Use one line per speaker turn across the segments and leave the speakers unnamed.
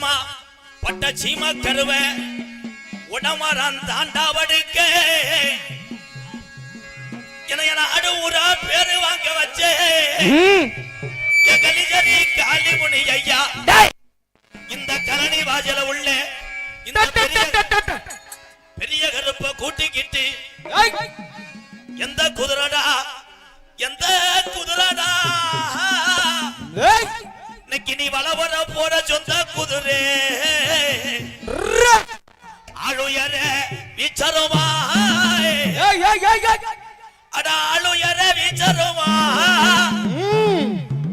வருஷமா பட்ட சீம கருவ உடமரம் தாண்டாவடுக்க. என்னைய நாடு ஊரா பேரு வாங்க வச்சே. எகலிஜரி காளிமுனி ஐயா. இந்த கரணி வாஜல உள்ள இந்த பெரிய பெரிய கருப்ப கூட்டிக்கிட்டு எந்த குதிரடா? எந்த குதிரடா? நீ வளவர போற சொந்த குதிரை. ஆளுயர விச்சருமா அட ஆளுயர விச்சருமா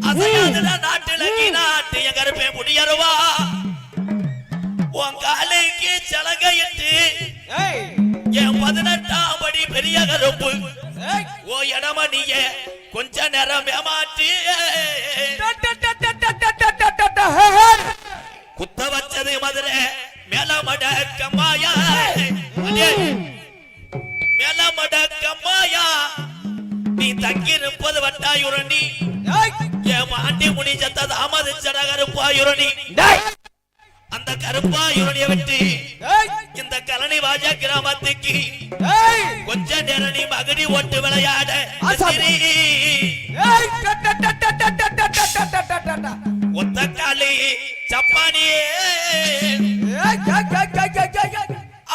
அசையாதுல நாட்டுல நாட்டு என் கருப்பே முடியருவா உன் காலைக்கு சலகையிட்டு என் பதினெட்டாம் படி பெரிய கருப்பு. ஓ இடமணிய கொஞ்ச நேரம் ஏமாற்றி. அடே, மேலமட கம்மாயா நீ தங்கி இருப்பது வட்டாயுரணி என் மாண்டி முனி சத்தது அமது சட கருப்பாயுரணி அந்த கருப்பாயுரணிய வெட்டி இந்த கலனி வாஜா கிராமத்துக்கு கொஞ்ச நேரம் நீ மகடி ஓட்டு விளையாட. ஒத்த காலி சப்பானியே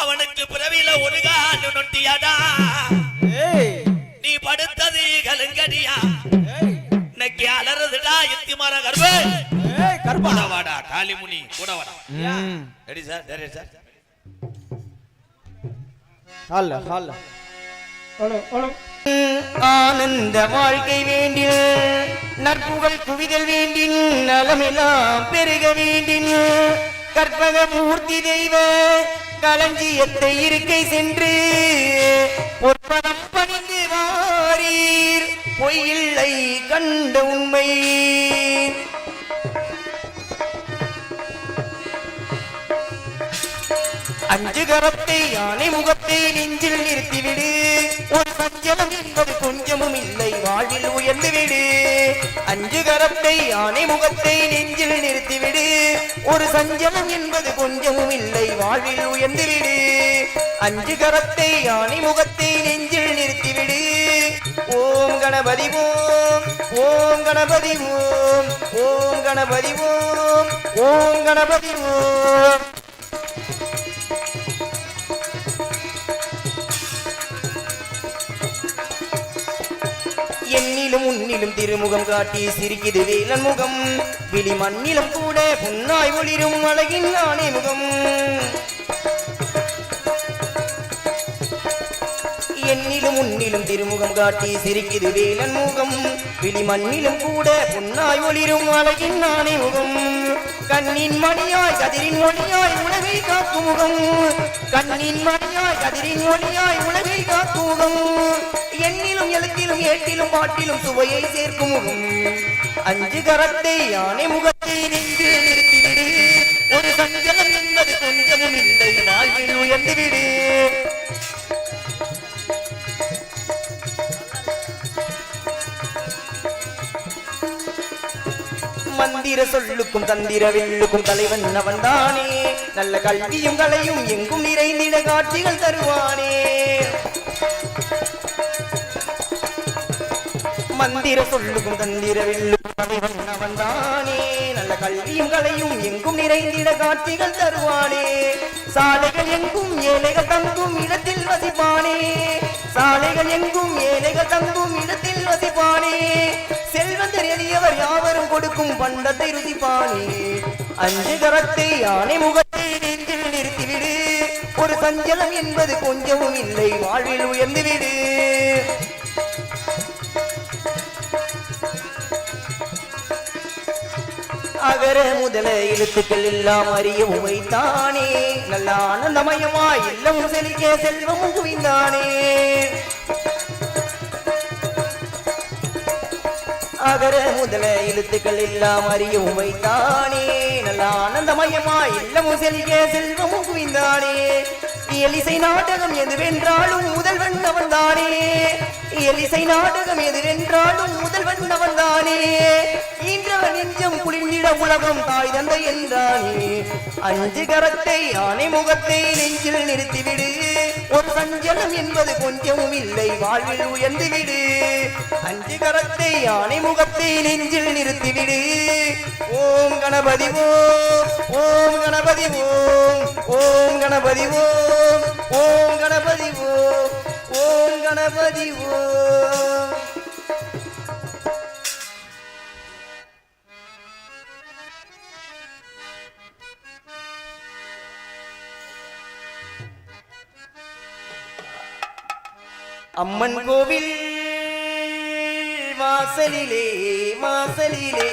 அவனுக்கு பிறவில ஒரு காலு நொட்டியாடா நீ படுத்தது கலுங்கடியா? இன்னைக்கு அலறுதுடா எத்தி மர கர்ப்ப. கூட வாடா காளிமுனி கூட வாடா. ரெடி சார் ரெடி சார்
ஆனந்த வாழ்க்கை வேண்டின் நற்புகழ் குவிதல் வேண்டின் நலமெல்லாம் பெருக வேண்டின். கற்பக மூர்த்தி தெய்வ களஞ்சியத்தை இருக்கை சென்று பொற்பதம் பணிந்து வாரீர் பொய்யில்லை கண்ட உண்மை அஞ்சு கரத்தை யானை முகத்தை நெஞ்சில் நிறுத்திவிடு. ஒரு சஞ்சலம் என்பது கொஞ்சம் இல்லை அஞ்சு கரத்தை யானை முகத்தை நெஞ்சில் நிறுத்திவிடு. ஒரு சஞ்சலம் என்பது கொஞ்சமும் இல்லை வாழ்வில் உயர்ந்துவிடு. அஞ்சு கரத்தை யானை முகத்தை நெஞ்சில் நிறுத்திவிடு. ஓம் கணபதி ஓம். ஓம் கணபதி ஓம். ஓம் கணபதி ஓம். ஓம் கணபதி ஓம். என்னிலும் உன்னிலும் திருமுகம் காட்டி சிரிக்குது வேலன் முகம். விழி மண்ணிலும் கூட புன்னாய் ஒளிரும் அழகின் ஆணை முகம். என்னிலும் உன்னிலும் திருமுகம் காட்டி சிரிக்குது வேலன் முகம். விழி மண்ணிலும் கூட புன்னாய் ஒளிரும் அழகின் ஆணை முகம். கண்ணின் மணியாய் கதிரின் ஒளியாய் உலகை காக்கும் முகம். கண்ணின் மணியாய் கதிரின் ஒளியாய் உலகை காக்கும் முகம். ஏட்டிலும் பாட்டிலும் சுவையை சேர்க்கும் அஞ்சு கரத்தை யானை முகத்தை நின்று நிறுத்திவிடு. ஒரு சஞ்சலம் என்பது கொஞ்சமும் இல்லை வாழ்வில் உயர்ந்துவிடு. மந்திர சொல்லுக்கும் தந்திர வெல்லுக்கும் தலைவன் அவன் தானே நல்ல கல்வியும் கலையும் எங்கும் நிறைந்திட காட்சிகள் தருவானே. மந்திர சொல்லுக்கும் தந்திர வெல்லுக்கும் தானே நல்ல கல்வியும் கலையும் எங்கும் நிறைந்திட காட்சிகள் தருவானே. சாலைகள் எங்கும் ஏழைகள் தங்கும் இடத்தில் வசிப்பானே. சாலைகள் எங்கும் ஏழைகள் தங்கும் இடத்தில் வசிப்பானே. செல்வந்தர் எளியவர் யாவரும் கொடுக்கும் பண்டத்தை ருசிப்பானே. அஞ்சு கரத்தை யானை முகத்தை நெஞ்சில் நிறுத்திவிடு. ஒரு சஞ்சலம் என்பது கொஞ்சமும் இல்லை வாழ்வில் உயர்ந்துவிடு. அகர முதல எழுத்துக்கள் எல்லாம் அறியவும் வைத்தானே. நல்ல ஆனந்தமயமா எல்லாம் செலிக்க செல்வம் குவிந்தானே. அகர முதல எழுத்துக்கள் எல்லாம் அறியவும் வைத்தானே. நல்ல ஆனந்தமயமா இல்லமும் செலிக்க செல்வம் குவிந்தானே. எலிசை நாடகம் எதுவென்றாலும் முதல்வன் அவன்தானே. எலிசை நாடகம் எதுவென்றாலும் முதல்வன் அவன் தானே நெஞ்சம் குளிர்ந்திட உலகம் தாய் தந்தை என்றானே அஞ்சு கரத்தை ஆனை முகத்தை நெஞ்சில் நிறுத்திவிடு. ஒரு சஞ்சலம் என்பது கொஞ்சமும் இல்லை வாழ்வில் உயர்ந்துவிடு. அஞ்சு கரத்தை ஆனை முகத்தை நெஞ்சில் நிறுத்திவிடு. ஓம் கணபதி ஓம் ஓம் கணபதி ஓம் ஓம் கணபதி ஓம் ஓம் கணபதி ஓம் ஓம் கணபதி ஓம். அம்மன் கோவில் வாசலிலே வாசலிலே.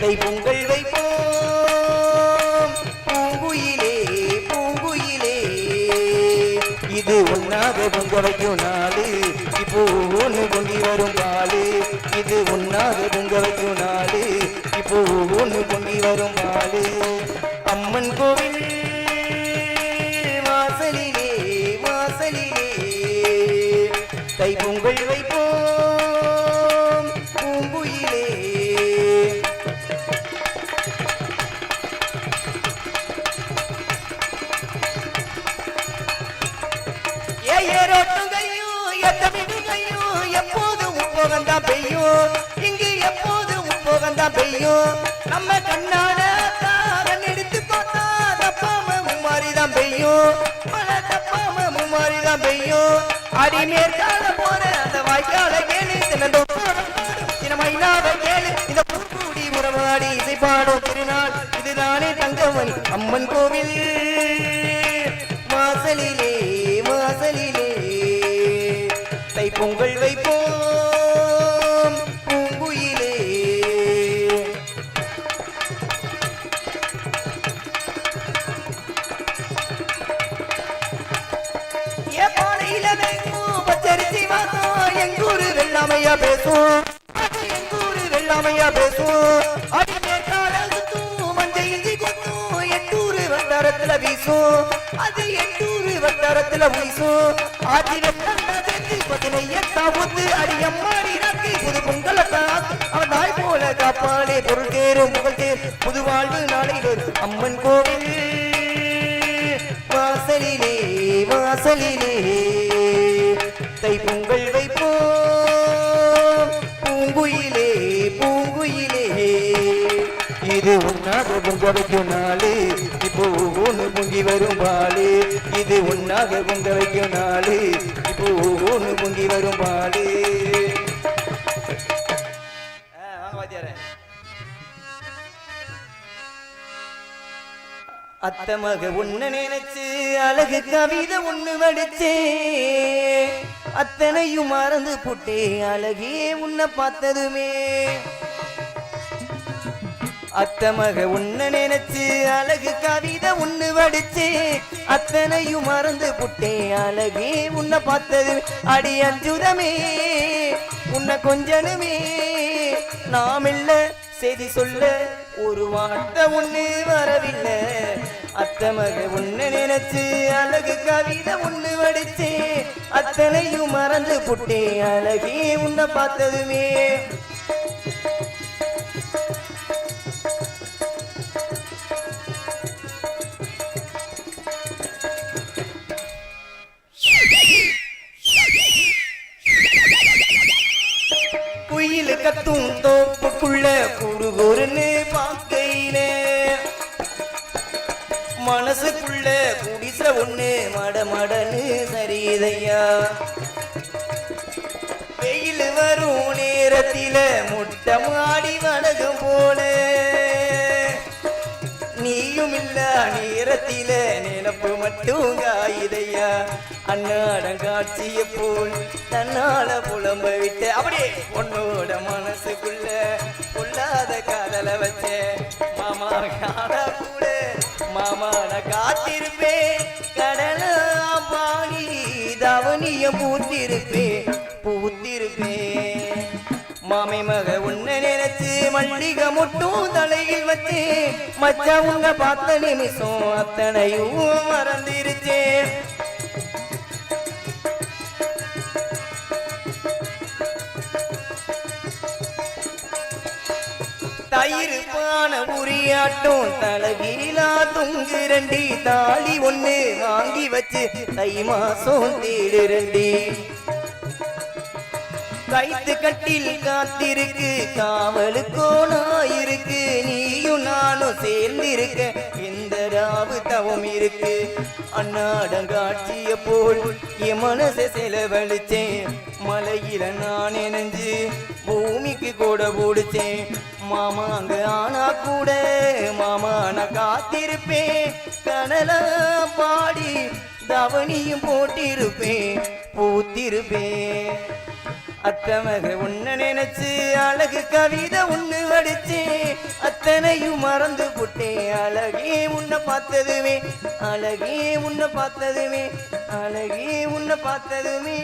தை பொங்கல் வைப்போம் பூங்குயிலே பூங்குயிலே. இது ஒன்னாக பொங்க வைக்கும் நாளு இப்போ ஒன்று பொங்கி வரும் பாலு இது ஒன்னாக பொங்க வைக்கும் நாளு இப்போ ஒன்று பொங்கி வரும் பாலு அம்மன் கோவில் தை பொங்கல் வைப்போம். பூங்குயிலே. ஏ ஏரோட்டும் கையும் எத்தமிடும் கையும் எப்போதும் உப்போகந்தா பெய்யும்? இங்கு எப்போதும் உப்போகந்தா பெய்யும்? நம்ம கண்ணாட தாரன் எடுத்து பார்த்தா தப்பாம மும்மாரிதான் பெய்யும். மாதிரிதான் பெய்யும். அடி மேற்கால போற அந்த வாய்க்கால கேளு தினந்தோ தின கேளு இந்த பூக்கூடி உறவாடி இசைப்பாடும் திருநாள். இதுதானே தங்கமணி அம்மன் கோவில். மாசலிலே மாசலிலே தை எங்கூரு பேசும் எங்கூரு வெள்ளாமையா பேசும் எட்டூரு வட்டாரத்துல வீசும் அது எட்டூரு வட்டாரத்துல வீசும் ஆதி வெள்ளம் சேர்த்து பதினை எட்டா புது பொங்கலை அவன் தாய் போல காப்பாளே பொருள் புகழ் தேர். புது வாழ்வு நாளை அம்மன் கோவில். வாசலிலே வாசலிலே. தை பொங்கல் வைப்போ பூங்குயிலே பூங்குயிலே. இது ஒன்னாக பொங்க வைக்கும் நாளு இப்போ ஒன்று பொங்கி வரும் பாலு இது ஒன்னாக பொங்க வைக்கும் நாளு இப்போ ஒன்று பொங்கி வரும் பாலு அத்தமக உன்ன நினைச்சு அழகு கவிதை ஒண்ணு வடிச்சே. அத்தனையும் மறந்து புட்டே அழகே உன்னை பார்த்ததுமே. அத்தமக உன்ன நினைச்சு அழகு கவிதை ஒண்ணு வடிச்சு அத்தனையும் மறந்து புட்டே அழகே உன்னை பார்த்தது. அடி அஞ்சுதமே உன்னை கொஞ்சனுமே. நாம் இல்ல செய்தி சொல்ல ஒரு வார்த்தை ஒண்ணு வரவில்லை. அத்தமக உன்னை நினைச்சு அழகு கவிதை ஒண்ணு வடிச்சேன் அத்தனையும் மறந்து புட்டே அழகே உன்னை பார்த்ததுமே. குயில் கத்தும் தோப்புக்குள்ள குறுகுறுன்னு மனசுக்குள்ள குடிச ஒண்ணு மடமடன்னு சரிதையா வெயில் வரும் நேரத்தில முட்டை மாடி வணக்கம் போல. நீயும் இல்ல நேரத்தில நினப்பு மட்டும் காயுதையா? அன்னாடம் காட்சிய போல் தன்னால புலம்ப விட்டு அப்படியே உன்னோட மனசுக்குள்ள பொல்லாத காதல வச்ச மாமா காண கூட மாமா காத்திருப்பே. கடல கடலா பாணி தவனிய பூத்திருப்பே. பூத்திருப்பே. மாமி மக உன்னை நினைச்சு மல்லிகை முட்டும் தலையில் வச்சு. மச்சா உங்க பார்த்த நிமிஷம் அத்தனையும் மறந்திருச்சேன் தயிர் பான உரியாட்டம் தலகீழா தொங்கு ரெண்டி தாலி ஒண்ணு வாங்கி வச்சு தை மாசம் தேடு ரெண்டி. கைத்து கட்டில் காத்திருக்கு காவலுக்கோ நாயிருக்கு நீயும் நானும் சேர்ந்திருக்க எந்த ராவ தவம் இருக்கு. அன்னாடங்காட்சிய போல் என் மனசை செலவழிச்சேன் மலையில நான் நினைஞ்சு பூமிக்கு கூட போடுச்சேன் மாமாங்க ஆனா கூட மாமா நான் காத்திருப்பேன். கனல பாடி தவணியும் போட்டிருப்பேன். பூத்திருப்பேன். அத்தமக உன்ன நினைச்சு அழகு கவிதை ஒண்ணு அடிச்சு அத்தனையும் மறந்து போட்டேன் அழகே உன்னை பார்த்ததுமே அழகே உன்னை பார்த்ததுமே அழகே உன்னை பார்த்ததுமே.